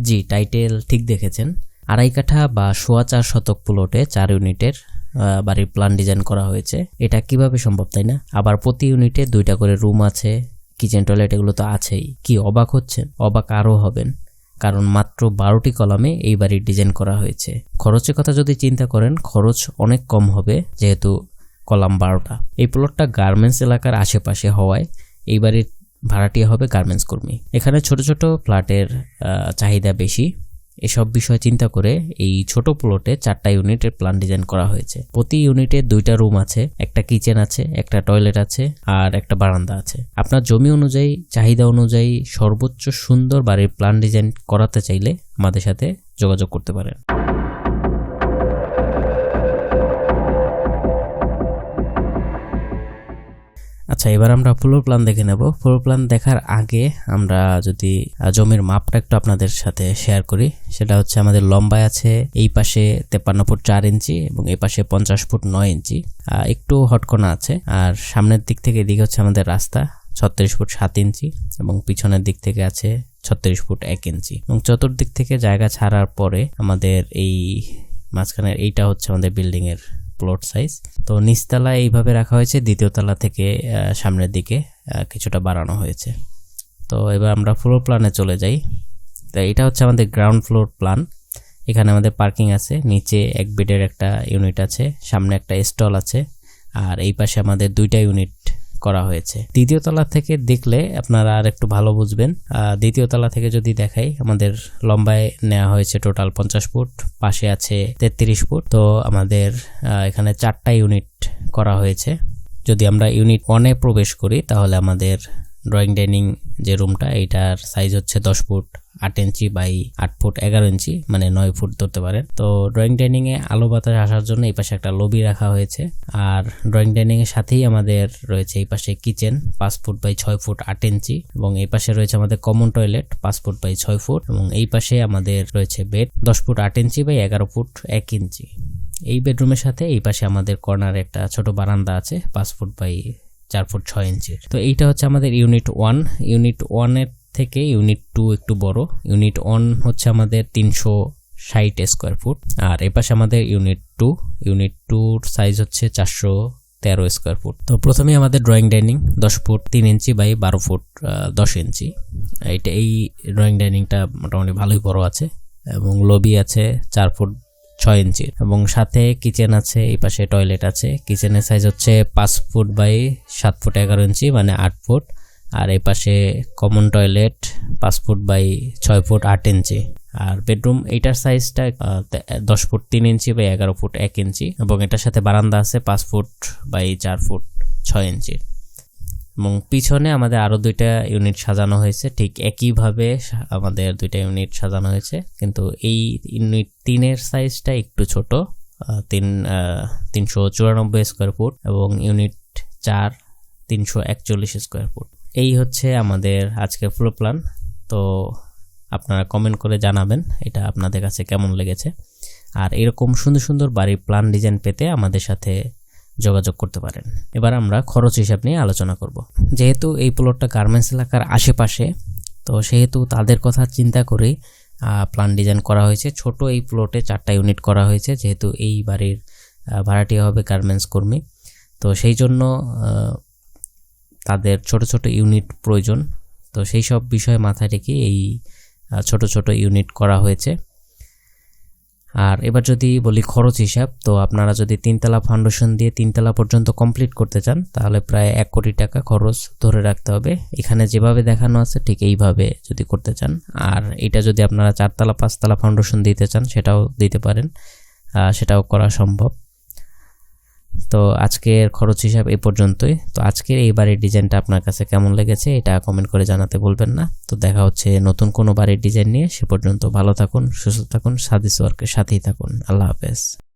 জি title ঠিক দেখেছেন। আড়াই কাঠা বা সোয়া চার শতক প্লটে চার ইউনিটের বাড়ির প্ল্যান ডিজাইন করা হয়েছে। এটা কীভাবে সম্ভব, তাই না? আবার প্রতি ইউনিটে দুইটা করে রুম আছে কিচেন টয়লেট এগুলো তো আছেই। কি অবাক হচ্ছেন? অবাক আরও হবেন। কারণ মাত্র বারোটি কলামে এই বাড়ির ডিজাইন করা হয়েছে। খরচের কথা যদি চিন্তা করেন, খরচ অনেক কম হবে, যেহেতু কলাম বারোটা। এই প্লটটা গার্মেন্টস এলাকার আশেপাশে হওয়ায় এই বাড়ির ভাড়াটিয়া হবে গার্মেন্টস কর্মী। এখানে ছোট ছোট ফ্ল্যাটের চাহিদা বেশি। এসব বিষয় চিন্তা করে এই ছোট প্লটে চারটা ইউনিটের প্ল্যান ডিজাইন করা হয়েছে। প্রতি ইউনিটে দুইটা রুম আছে, একটা কিচেন আছে, একটা টয়লেট আছে, আর একটা বারান্দা আছে। আপনার জমি অনুযায়ী, চাহিদা অনুযায়ী সর্বোচ্চ সুন্দর বাড়ির প্ল্যান ডিজাইন করাতে চাইলে আমাদের সাথে যোগাযোগ করতে পারেন। আচ্ছা এবার আমরা ফ্লোর প্ল্যান দেখে নেব। ফ্লোর প্ল্যান দেখার আগে আমরা যদি জমির মাপটা একটু আপনাদের সাথে শেয়ার করি, সেটা হচ্ছে আমাদের লম্বায় আছে এই পাশে তেপান্ন ফুট চার ইঞ্চি এবং এই পাশে পঞ্চাশ ফুট নয় ইঞ্চি। একটু হটকোনা আছে। আর সামনের দিক থেকে এদিকে হচ্ছে আমাদের রাস্তা, ছত্রিশ ফুট সাত ইঞ্চি এবং পিছনের দিক থেকে আছে ছত্রিশ ফুট এক ইঞ্চি। এবং চতুর্দিক থেকে জায়গা ছাড়ার পরে আমাদের এই মাঝখানের এইটা হচ্ছে আমাদের বিল্ডিং এর প্লট সাইজ তো নিচতলা এইভাবে রাখা হয়েছে, দ্বিতীয় তলা থেকে সামনের দিকে কিছুটা বাড়ানো হয়েছে। তো এবার আমরা ফ্লোর প্ল্যানে চলে যাই। তো এটা হচ্ছে আমাদের গ্রাউন্ড ফ্লোর প্ল্যান এখানে আমাদের পার্কিং আছে। নিচে এক বেডের একটা ইউনিট আছে, সামনে একটা স্টল আছে, আর এই পাশে আমাদের দুইটা ইউনিট করা হয়েছে। দ্বিতীয় তলা থেকে দেখলে আপনারা আর একটু ভালো বুঝবেন। দ্বিতীয় তলা থেকে যদি দেখাই, আমাদের লম্বায় নেওয়া হয়েছে টোটাল পঞ্চাশ ফুট, পাশে আছে তেত্রিশ ফুট। তো আমাদের এখানে চারটা ইউনিট করা হয়েছে। যদি আমরা ইউনিট ওয়ানে প্রবেশ করি, তাহলে আমাদের ড্রয়িং ডাইনিং যে রুমটা এইটার সাইজ হচ্ছে দশ ফুট আট ইঞ্চি বাই আট ফুট এগারো ইঞ্চি মানে নয় ফুট ধরতে পারেন। তো ড্রয়িং ডাইনিং এ আলো বাতাস আসার জন্য এই পাশে একটা লবি রাখা হয়েছে। আর ড্রয়িং ডাইনিং এর সাথেই আমাদের রয়েছে এই পাশে কিচেন পাঁচ ফুট বাই ছয় ফুট আট ইঞ্চি এবং এই পাশে রয়েছে আমাদের কমন টয়লেট পাঁচ ফুট বাই ছয় ফুট এবং এই পাশে আমাদের রয়েছে বেড দশ ফুট আট ইঞ্চি বাই এগারো ফুট এক ইঞ্চি। এই বেডরুমের সাথে এই পাশে আমাদের কর্নারে একটা ছোট বারান্দা আছে, পাঁচ ফুট বাই চার ফুট ছয় ইঞ্চির তো এইটা হচ্ছে আমাদের ইউনিট ওয়ান। ইউনিট ওয়ানের থেকে ইউনিট টু একটু বড়। ইউনিট ওয়ান হচ্ছে আমাদের তিনশো ষাট স্কোয়ার ফুট। আর এপাশে আমাদের ইউনিট টু। ইউনিট টুর সাইজ হচ্ছে চারশো তেরো স্কোয়ার ফুট। তো প্রথমেই আমাদের ড্রয়িং ডাইনিং, দশ ফুট তিন ইঞ্চি বাই বারো ফুট দশ ইঞ্চি। এইটা, এই ড্রয়িং ডাইনিংটা মোটামুটি ভালোই বড় আছে এবং লবি আছে চার ফুট ছয় ইঞ্চির এবং সাথে কিচেন আছে, এই পাশে টয়লেট আছে। কিচেনের সাইজ হচ্ছে পাঁচ ফুট বাই সাত ফুট এগারো ইঞ্চি মানে আট ফুট। আর এই পাশে কমন টয়লেট পাঁচ ফুট বাই ছয় ফুট আট ইঞ্চি। আর বেডরুম এইটার সাইজটা দশ ফুট তিন ইঞ্চি বাই এগারো ফুট এক ইঞ্চি। এবং এটার সাথে বারান্দা আছে পাঁচ ফুট বাই চার ফুট ছয় ইঞ্চির এবং পিছনে আমাদের আরও দুইটা ইউনিট সাজানো হয়েছে। ঠিক একইভাবে আমাদের দুইটা ইউনিট সাজানো হয়েছে। কিন্তু এই ইউনিট তিনের সাইজটা একটু ছোট তিন তিনশো চুরানব্বই স্কোয়ার ফুট এবং ইউনিট চার, তিনশো একচল্লিশ স্কোয়ার ফুট এই হচ্ছে আমাদের আজকের ফ্লো প্ল্যান তো আপনারা কমেন্ট করে জানাবেন এটা আপনাদের কাছে কেমন লেগেছে। আর এরকম সুন্দর সুন্দর বাড়ির প্ল্যান ডিজাইন পেতে আমাদের সাথে যোগাযোগ করতে পারেন। এবার আমরা খরচ হিসাব নিয়ে আলোচনা করব। যেহেতু এই প্লটটা গার্মেন্টস এলাকার আশেপাশে, তো সেহেতু তাদের কথা চিন্তা করেই প্ল্যান ডিজাইন করা হয়েছে। ছোট এই প্লটে চারটা ইউনিট করা হয়েছে, যেহেতু এই বাড়ির ভাড়াটি হবে গার্মেন্টস কর্মী। তো সেই জন্য তাদের ছোট ছোট ইউনিট প্রয়োজন। তো সেই সব বিষয় মাথায় রেখে এই ছোট ছোট ইউনিট করা হয়েছে। আর এবার যদি বলি খরচ হিসাব, তো আপনারা যদি তিনতলা ফাউন্ডেশন দিয়ে তিনতলা পর্যন্ত কমপ্লিট করতে চান, তাহলে প্রায় এক কোটি টাকা খরচ ধরে রাখতে হবে। এখানে যেভাবে দেখানো আছে, ঠিক এইভাবে যদি করতে চান। আর এটা যদি আপনারা চারতলা, পাঁচতলা ফাউন্ডেশন দিতে চান, সেটাও দিতে পারেন। সেটাও করা সম্ভব। তো আজকের খরচ হিসাব এ পর্যন্তই। তো আজকের এই বাড়ির ডিজাইনটা আপনার কাছে কেমন লেগেছে এটা কমেন্ট করে জানাতে বলবেন না। তো দেখা হচ্ছে নতুন কোনো বাড়ির ডিজাইন নিয়ে। সে পর্যন্ত ভালো থাকুন, সুস্থ থাকুন সাদিস ওয়ার্কের সাথেই থাকুন। আল্লাহ হাফেজ।